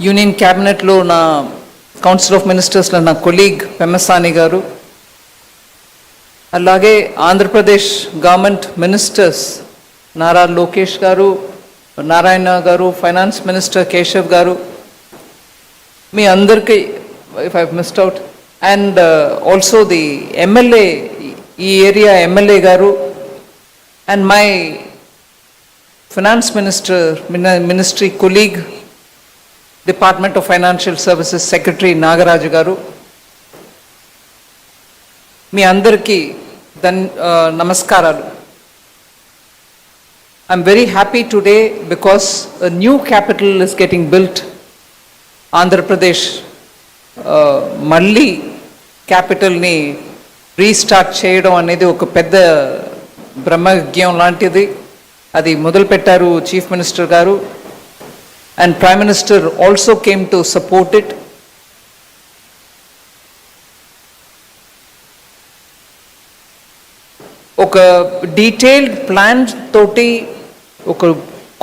Union క్యాబినెట్లో నా council of మినిస్టర్స్లో నా కొలీగ్ పెమ్మసాని గారు అలాగే Andhra Pradesh government ministers Nara Lokesh garu Narayana garu finance minister Keshav garu మీ అందరికీ if I missed out and also the MLA ఈ area MLA garu and my finance minister ministry colleague department of financial services secretary Nagaraju garu. మీ అందరికీ ధన్ నమస్కారాలు. I'm very happy today because new capital is getting built Andhra Pradesh మళ్ళీ క్యాపిటల్ని restart చేయడం అనేది ఒక పెద్ద బ్రహ్మజ్ఞం లాంటిది. అది మొదలుపెట్టారు chief minister garu. And prime minister also came to support it ఒక డీటెయిల్డ్ ప్లాన్ తోటి ఒక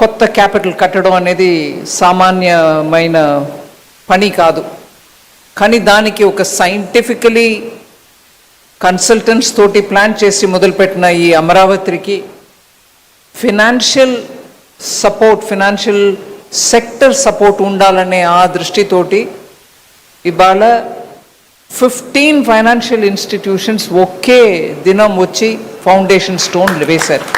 కొత్త క్యాపిటల్ కట్టడం అనేది సామాన్యమైన పని కాదు. కానీ దానికి ఒక సైంటిఫికలీ కన్సల్టెంట్స్ తోటి ప్లాన్ చేసి మొదలుపెట్టిన ఈ అమరావతికి financial support financial sector support ఉండాలనే ఆ దృష్టితోటి ఇవాళ ఫిఫ్టీన్ ఫైనాన్షియల్ ఇన్స్టిట్యూషన్స్ ఒకే దినం వచ్చి ఫౌండేషన్ స్టోన్ వేశారు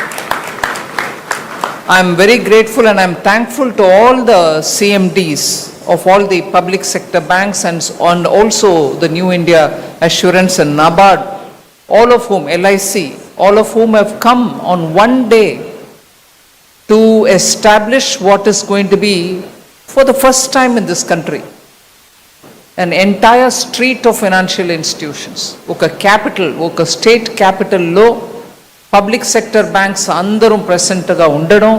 I'm very grateful and I'm thankful to all the CMDs of all the public sector banks and, s- and also the New India Assurance and NABARD, all of whom, LIC, all of whom have come on one day to establish what is going to be, for the first time in this country, an entire street of financial institutions. ఒక capital ఒక state క్యాపిటల్లో public sector banks అందరూ ప్రెసెంట్గా ఉండడం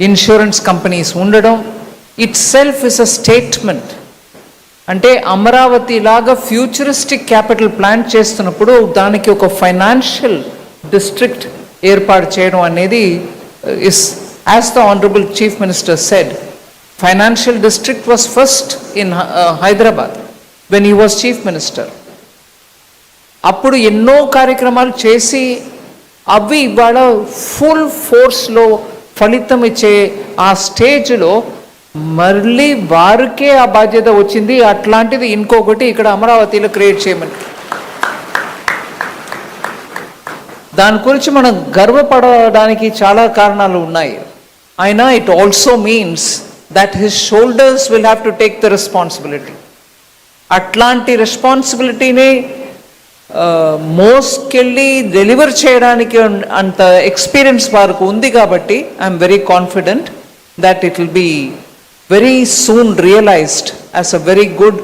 insurance companies ఉండడం itself is a statement అంటే అమరావతి లాగా futuristic capital plan చేస్తున్నప్పుడు దానికి ఒక ఫైనాన్షియల్ డిస్ట్రిక్ట్ ఏర్పాటు చేయడం అనేది is, is the the Chief chief minister financial financial district first in in Hyderabad when he was Chief minister అప్పుడు ఎన్నో కార్యక్రమాలు చేసి అవి ఇవాళ ఫుల్ ఫోర్స్లో ఫలితం ఇచ్చే ఆ స్టేజ్లో మళ్ళీ వారికే ఆ బాధ్యత వచ్చింది. అట్లాంటిది ఇంకొకటి ఇక్కడ అమరావతిలో క్రియేట్ చేయమని. దాని గురించి మనం గర్వపడడానికి చాలా కారణాలు ఉన్నాయి. అయినా it also means that his shoulders will have to take the responsibility అట్లాంటి రెస్పాన్సిబిలిటీని మోస్కెళ్ళి డెలివర్ చేయడానికి అంత ఎక్స్పీరియన్స్ వారికి ఉంది కాబట్టి I'm very confident that it will be very soon realised as a very good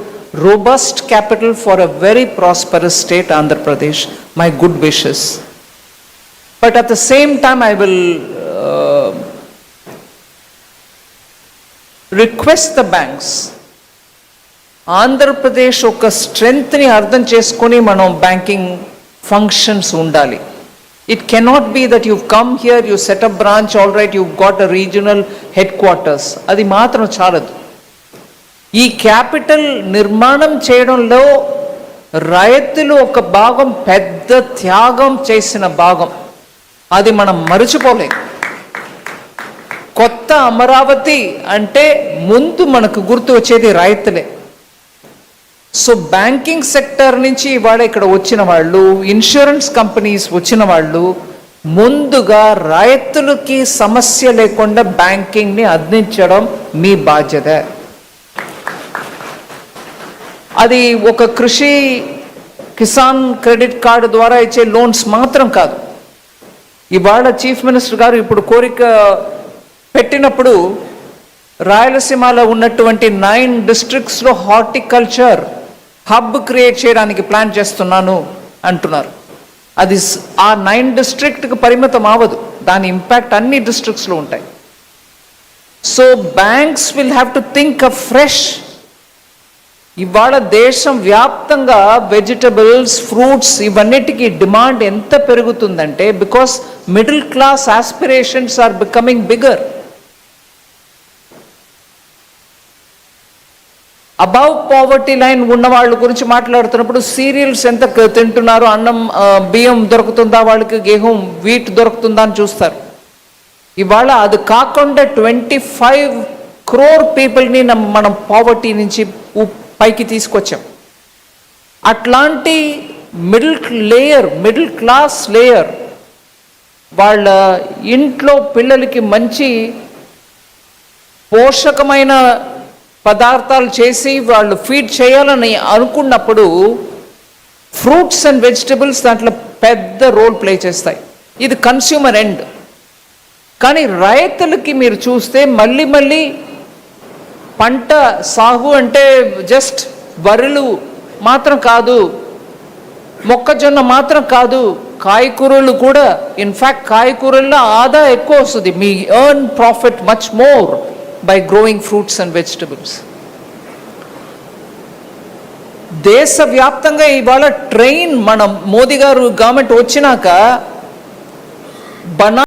robust capital for a very prosperous state Andhra Pradesh my good but at the same time I will request the banks Andhra Pradesh ఒక స్ట్రెంగ్త్ని అర్థం చేసుకొని మనం banking functions ఉండాలి it cannot be that you come here you set up branch all right you got a regional headquarters అది మాత్రం చాలదు ఈ క్యాపిటల్ నిర్మాణం చేయడంలో రైతులు ఒక భాగం పెద్ద త్యాగం చేసిన భాగం. అది మనం మరచిపోలేము కొత్త అమరావతి అంటే ముందు మనకు గుర్తు వచ్చేది రైతులే. సో బ్యాంకింగ్ సెక్టర్ నుంచి ఇవాళ ఇక్కడ వచ్చిన వాళ్ళు ఇన్సూరెన్స్ కంపెనీస్ వచ్చిన వాళ్ళు ముందుగా రైతులకి సమస్య లేకుండా బ్యాంకింగ్ని అందించడం మీ బాధ్యత. అది ఒక కృషి కిసాన్ క్రెడిట్ కార్డు ద్వారా ఇచ్చే లోన్స్ మాత్రం కాదు. ఇవాళ చీఫ్ మినిస్టర్ గారు ఇప్పుడు కోరిక పెట్టినప్పుడు రాయలసీమలో ఉన్నటువంటి నైన్ డిస్ట్రిక్ట్స్లో హార్టికల్చర్ హబ్ క్రియేట్ చేయడానికి ప్లాన్ చేస్తున్నాను అంటున్నారు. అది ఆ నైన్ డిస్ట్రిక్ట్కి పరిమితం అవ్వదు. దాని ఇంపాక్ట్ అన్ని డిస్ట్రిక్ట్స్లో ఉంటాయి. So banks will have to think afresh ఇవాళ దేశం వ్యాప్తంగా వెజిటబుల్స్ ఫ్రూట్స్ ఇవన్నిటికీ డిమాండ్ ఎంత పెరుగుతుందంటే because middle class aspirations are becoming bigger. Above poverty line ఉన్న వాళ్ళ గురించి మాట్లాడుతున్నప్పుడు సీరియల్స్ ఎంత తింటున్నారు అన్నం బియ్యం దొరుకుతుందా వాళ్ళకి గేహం వీట్ దొరుకుతుందా అని చూస్తారు. ఇవాళ అది కాకుండా ట్వంటీ ఫైవ్ క్రోర్ పీపుల్ని మనం పావర్టీ నుంచి పైకి తీసుకొచ్చాం. అట్లాంటి middle layer middle class layer వాళ్ళ ఇంట్లో పిల్లలకి మంచి పోషకమైన పదార్థాలు చేసి వాళ్ళు ఫీడ్ చేయాలని అనుకున్నప్పుడు ఫ్రూట్స్ అండ్ వెజిటబుల్స్ దాంట్లో పెద్ద రోల్ ప్లే చేస్తాయి. ఇది కన్స్యూమర్ ఎండ్ కానీ రైతులకి మీరు చూస్తే మళ్ళీ మళ్ళీ పంట సాగు అంటే జస్ట్ వరులు మాత్రం కాదు మొక్కజొన్న మాత్రం కాదు కాయకూరలు కూడా. ఇన్ఫ్యాక్ట్ కాయకూరల్లో ఆదా ఎక్కువ వస్తుంది. మీ earn profit much more by growing fruits and vegetables దేశవ్యాప్తంగా ఇవాళ ట్రైన్ మనం మోదీ గారు గవర్నమెంట్ వచ్చినాక బనా